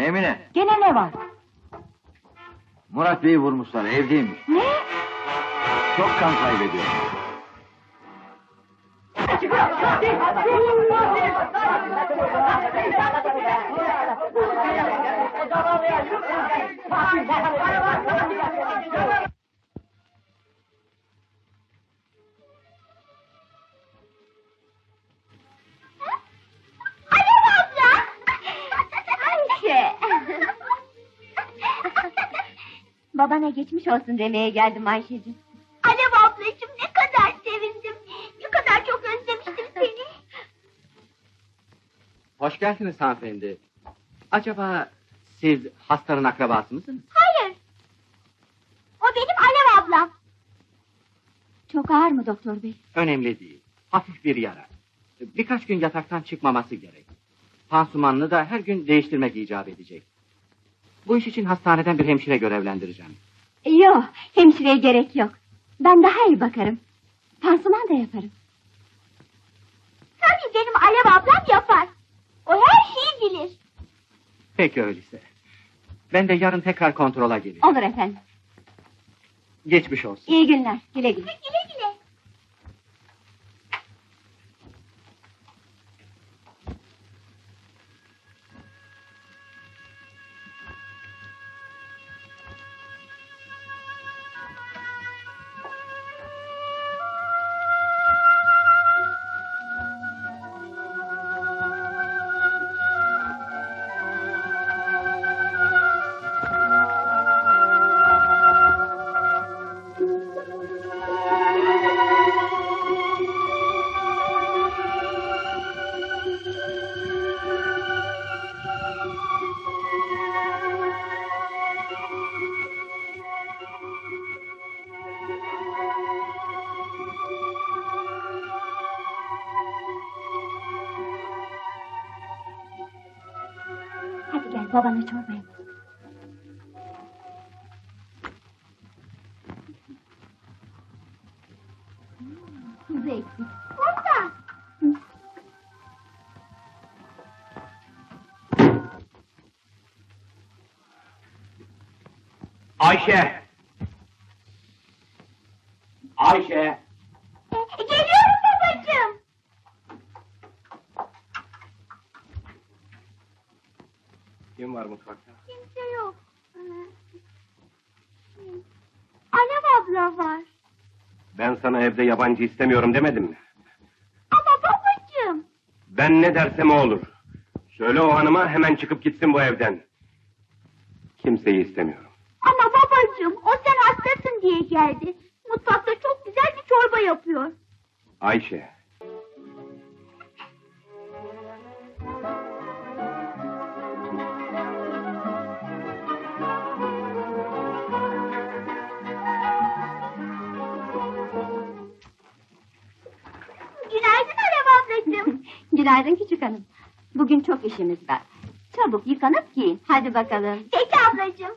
Emine, Gene ne var? Murat Bey'i vurmuşlar, evdeymiş. Ne? Çok kan kaybediyor. Alev Babana geçmiş olsun demeye geldim Ayşe'cim. Alev ablacığım ne kadar sevindim. Ne kadar çok özlemiştim seni. Hoş geldiniz hanımefendi. Acaba siz hastanın akrabası mısınız? Hayır. O benim Alev ablam. Çok ağır mı doktor bey? Önemli değil. Hafif bir yara. Birkaç gün yataktan çıkmaması gerek. Pansumanını da her gün değiştirmek icap edecek. Bu iş için hastaneden bir hemşire görevlendireceğim. Yok, hemşireye gerek yok. Ben daha iyi bakarım. Pansuman da yaparım. Tabii benim Alev ablam yapar. O her şeyi bilir. Peki öyleyse. Ben de yarın tekrar kontrola geleyim. Olur efendim. Geçmiş olsun. İyi günler. Güle güle. Güle güle. Hadi gel babana çorba yap. Tuzu eksik. Burada. Ayşe! Ayşe! Kim var mutfakta? Kimse yok. Alev abla var. Ben sana evde yabancı istemiyorum demedim mi? Ama babacığım. Ben ne dersem o olur. Söyle o hanıma hemen çıkıp gitsin bu evden. Kimseyi istemiyorum. Ama babacığım o sen hastasın diye geldi. Mutfakta çok güzel bir çorba yapıyor. Ayşe. Günaydın küçük hanım. Bugün çok işimiz var. Çabuk yıkanıp giyin. Hadi bakalım. Peki ablacığım.